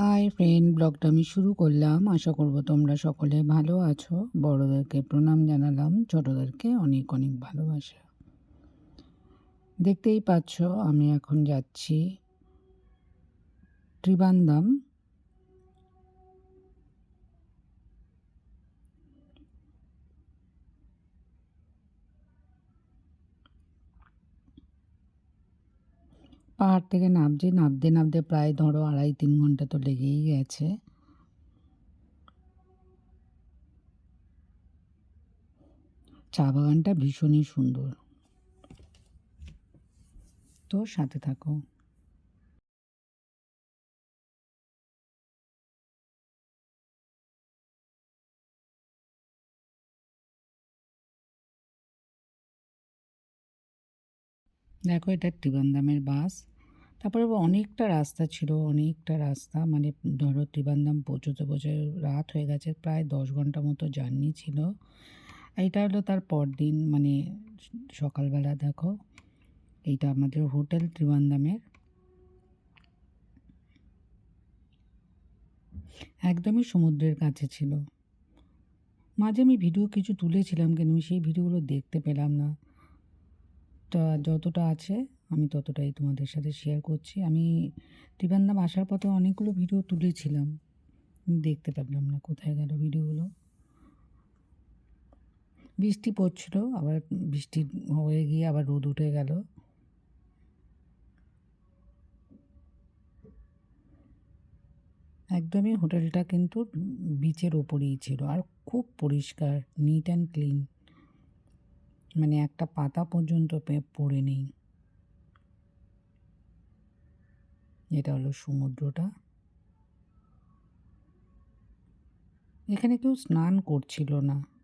Hi friend ব্লগটা আমি শুরু করলাম। আশা করব তোমরা সকলে ভালো আছো। বড়োদেরকে প্রণাম জানালাম। ছোটোদেরকে অনেক অনেক ভালোবাসা। দেখতেই পাচ্ছ, আমি এখন যাচ্ছি ত্রিবান্দাম। পাহাড় থেকে নামছি, নামতে নামতে প্রায় ধরো আড়াই তিন ঘণ্টা তো লেগেই গেছে। চা বাগানটা ভীষণই সুন্দর। তো সাথে থাকো। দেখো এটা ত্রিবান্দামের বাস। তারপরে অনেকটা রাস্তা ছিল, অনেকটা রাস্তা। মানে ধরো ত্রিবান্দাম পৌঁছতে পৌঁছে রাত হয়ে গেছে, প্রায় দশ ঘণ্টা মতো জার্নি ছিল। এইটা হলো তার পরদিন মানে সকালবেলা দেখো। এইটা আমাদের হোটেল ত্রিবান্দামের। একদমই সমুদ্রের কাছে ছিল। মাঝে আমি ভিডিও কিছু তুলেছিলাম, কিন্তু আমি সেই ভিডিওগুলো দেখতে পেলাম না। তা যতটা আছে, আমি ততটাই তোমাদের সাথে শেয়ার করছি। আমি ত্রিবান্দাম আসার পথে অনেকগুলো ভিডিও তুলেছিলাম। দেখতে পারলাম না কোথায় গেল ভিডিওগুলো বৃষ্টি পড়ছিল, আবার বৃষ্টি হয়ে গিয়ে আবার রোদ উঠে গেল। একদমই হোটেলটা কিন্তু বিচের ওপরেই ছিল, আর খুব পরিষ্কার নিট অ্যান্ড ক্লিন মানে একটা পাতা পর্যন্ত পড়ে নেই। এটা হলো সমুদ্রটা। এখানে কেউ স্নান করছিল না।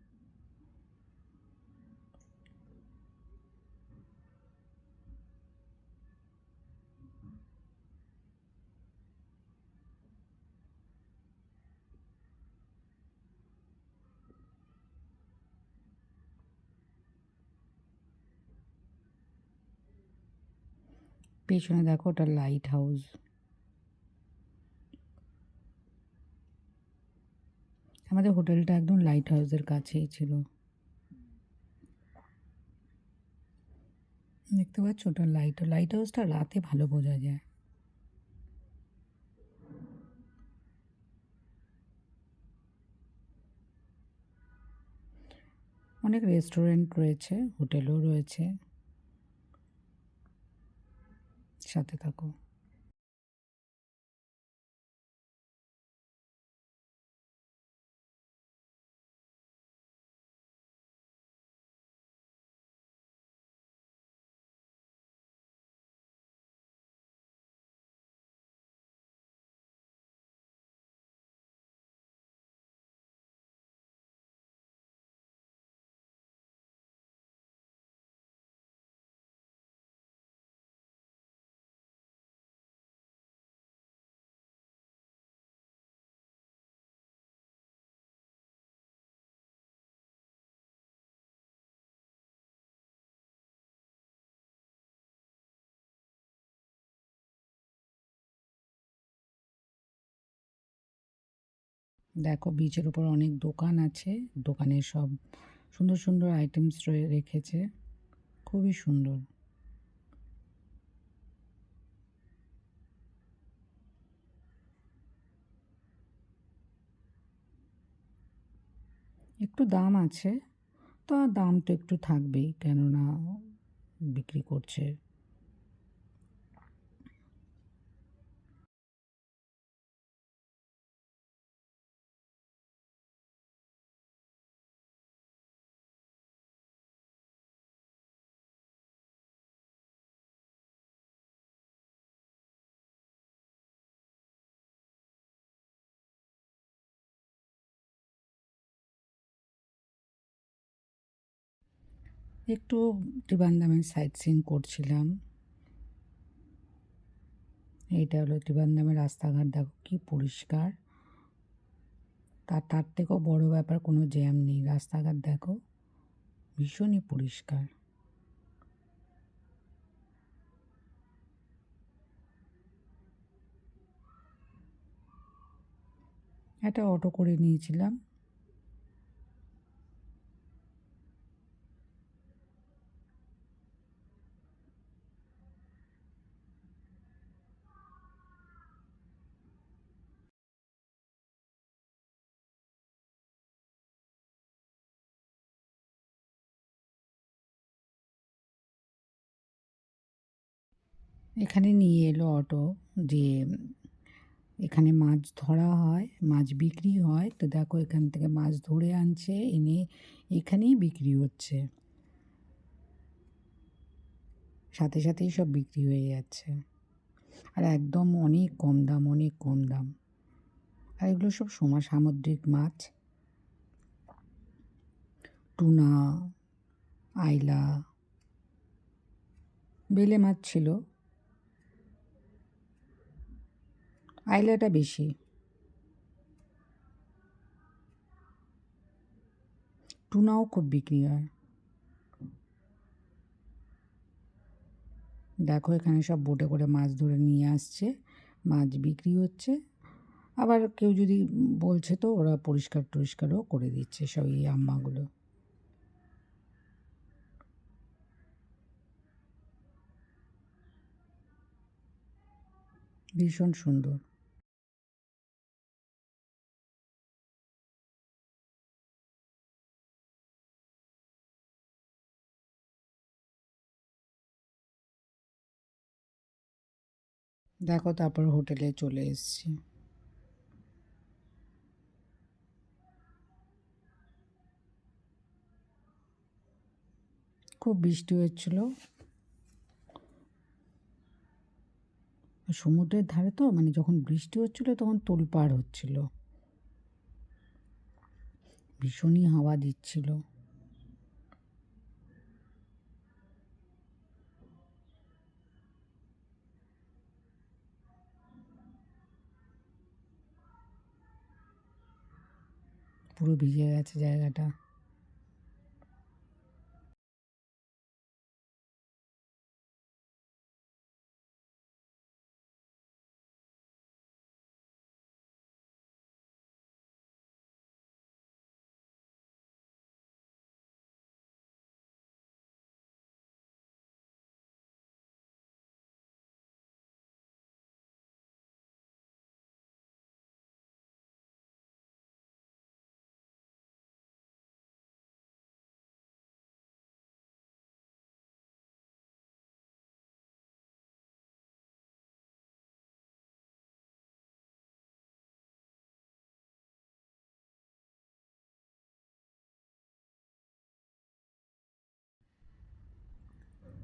পেছনে দেখো ওটা লাইট হাউস আমাদের হোটেলটা একদম লাইট হাউসের কাছেই ছিল। দেখতে পাচ্ছ ওটা লাইট লাইট হাউসটা রাতে ভালো বোঝা যায়। অনেক রেস্টুরেন্ট রয়েছে, হোটেলও রয়েছে। সাথে থাকো। দেখো বিচের উপর অনেক দোকান আছে। দোকানে সব সুন্দর সুন্দর আইটেমস রয়ে রেখেছে। খুবই সুন্দর। একটু দাম আছে। তা দাম তো একটু থাকবেই কেননা বিক্রি করছে। একটু ত্রিবান্দামের সাইট সিন করছিলাম। এইটা হলো ত্রিবান্দামের রাস্তাঘাট, দেখো কি পরিষ্কার। তার তার থেকেও বড় ব্যাপার, কোনো জ্যাম নেই। রাস্তাঘাট দেখো, ভীষণই পরিষ্কার। একটা অটো করে নিয়েছিলাম। এখানে নিয়ে এলো অটো যে, এখানে মাছ ধরা হয়, মাছ বিক্রি হয়। তো দেখো এখান থেকে মাছ ধরে আনছে, এনে এখানেই বিক্রি হচ্ছে। সাথে সাথেই সব বিক্রি হয়ে যাচ্ছে। আর একদম অনেক কম দাম, অনেক কম দাম। আর এগুলো সব সমা সামুদ্রিক মাছ। টুনা, আইলা, বেলে মাছ ছিল। আইলাটা বেশি। টুনাও খুব বিক্রি হয়। দেখো এখানে সব বোটে করে মাছ ধরে নিয়ে আসছে, মাছ বিক্রি হচ্ছে। আবার কেউ যদি বলছে তো ওরা পরিষ্কার টরিষ্কারও করে দিচ্ছে সব এই আম্মাগুলো। ভীষণ সুন্দর। দেখো তারপর হোটেলে চলে এসেছি। খুব বৃষ্টি হচ্ছিল সমুদ্রের ধারে তো মানে যখন বৃষ্টি হচ্ছিল তখন তোলপাড় হচ্ছিল। ভীষণই হাওয়া দিচ্ছিল। পুরো ভিজে গেছে জায়গাটা।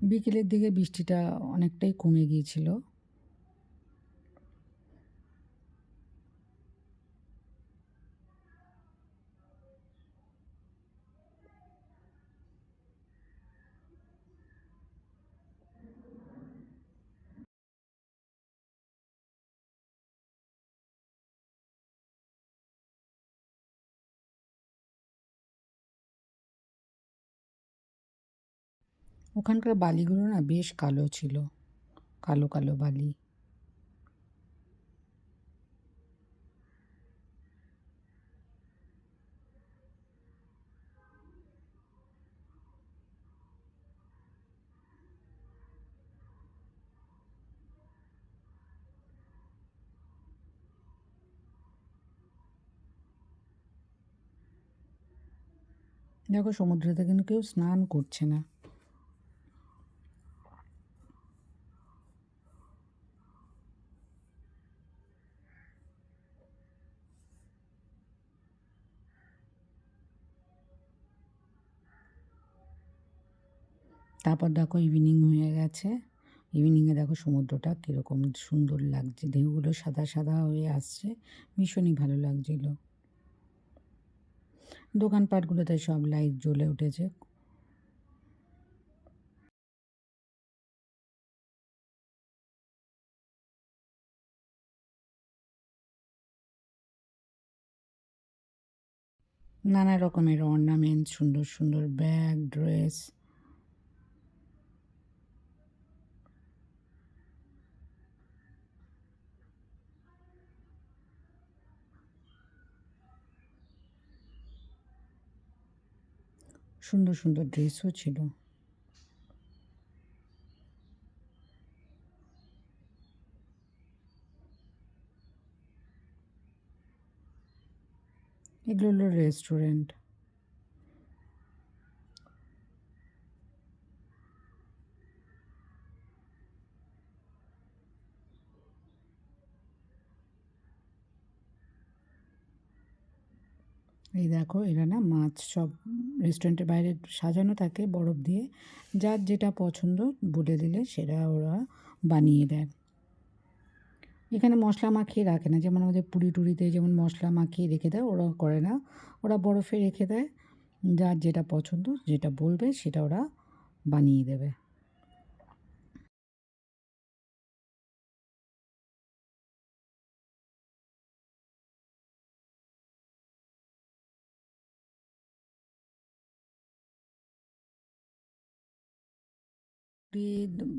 বিকেলের দিকে বৃষ্টিটা অনেকটাই কমে গিয়েছিল। ওখানকার বালিগুলো না বেশ কালো ছিল। কালো কালো বালি। দেখো, সমুদ্রেতে কিন্তু কেউ স্নান করছে না। তারপর দেখো ইভিনিং হয়ে গেছে। ইভিনিংয়ে দেখো সমুদ্রটা কীরকম সুন্দর লাগছে। ঢেউগুলো সাদা সাদা হয়ে আসছে। ভীষণই ভালো লাগছিল। দোকানপাটগুলোতে সব লাইট জ্বলে উঠেছে। নানা রকমের অর্নামেন্ট সুন্দর সুন্দর ব্যাগ ড্রেস সুন্দর সুন্দর ড্রেসও ছিল। এগুলো হলো রেস্টুরেন্ট এই দেখো, এরা না মাছ সব রেস্টুরেন্টের বাইরে সাজানো থাকে বরফ দিয়ে। যার যেটা পছন্দ বলে দিলে সেটা ওরা বানিয়ে দেয়। এখানে মশলা মাখিয়ে রাখে না, যেমন আমাদের পুরি টুরিতে যেমন মশলা মাখিয়ে রেখে দেয় ওরা করে না। ওরা বরফে রেখে দেয়, যার যেটা পছন্দ যেটা বলবে সেটা ওরা বানিয়ে দেবে।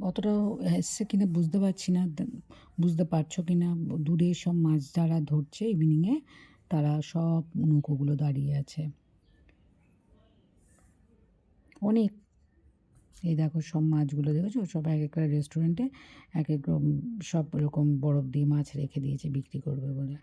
অতটাও এসছে কিনা বুঝতে পারছি না বুঝতে পারছ কিনা, দূরে সব মাছ যারা ধরছে ইভিনিংয়ে তারা সব নৌকোগুলো দাঁড়িয়ে আছে। অনেক। এই দেখো সব মাছগুলো দেখেছ? সব এক একটা রেস্টুরেন্টে এক এক সব রকম বরফ দিয়ে মাছ রেখে দিয়েছে, বিক্রি করবে বলে।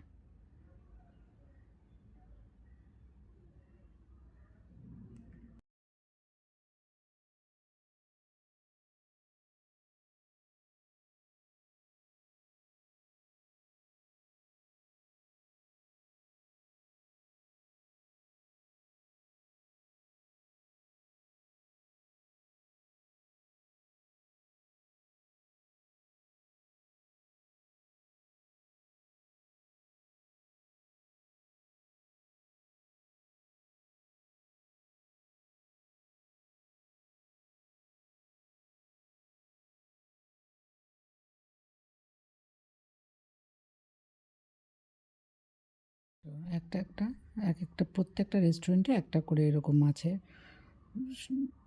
একটা একটা, এক একটা, প্রত্যেকটা রেস্টুরেন্টে একটা করে এরকম মাছের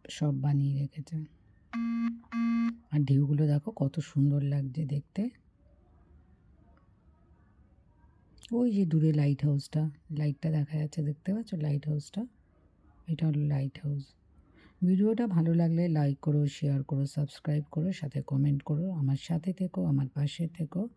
সব বানিয়ে রেখেছে। আর ঢেউগুলো দেখো কত সুন্দর লাগছে দেখতে। ওই যে দূরে লাইট হাউসটা লাইটটা দেখা যাচ্ছে, দেখতে পাচ্ছ? লাইট হাউসটা এটা হলো লাইট হাউস ভিডিওটা ভালো লাগলে লাইক করো শেয়ার করো সাবস্ক্রাইব করো, সাথে কমেন্ট করো। আমার সাথে থেকো, আমার পাশে থেকো।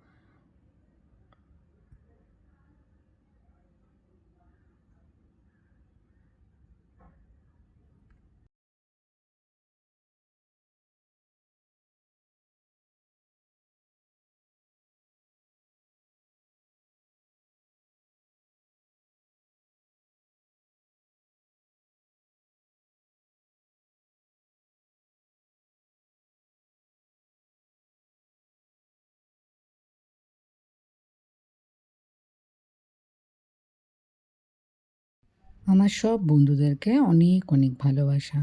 আমার সব বন্ধুদেরকে অনেক অনেক ভালোবাসা।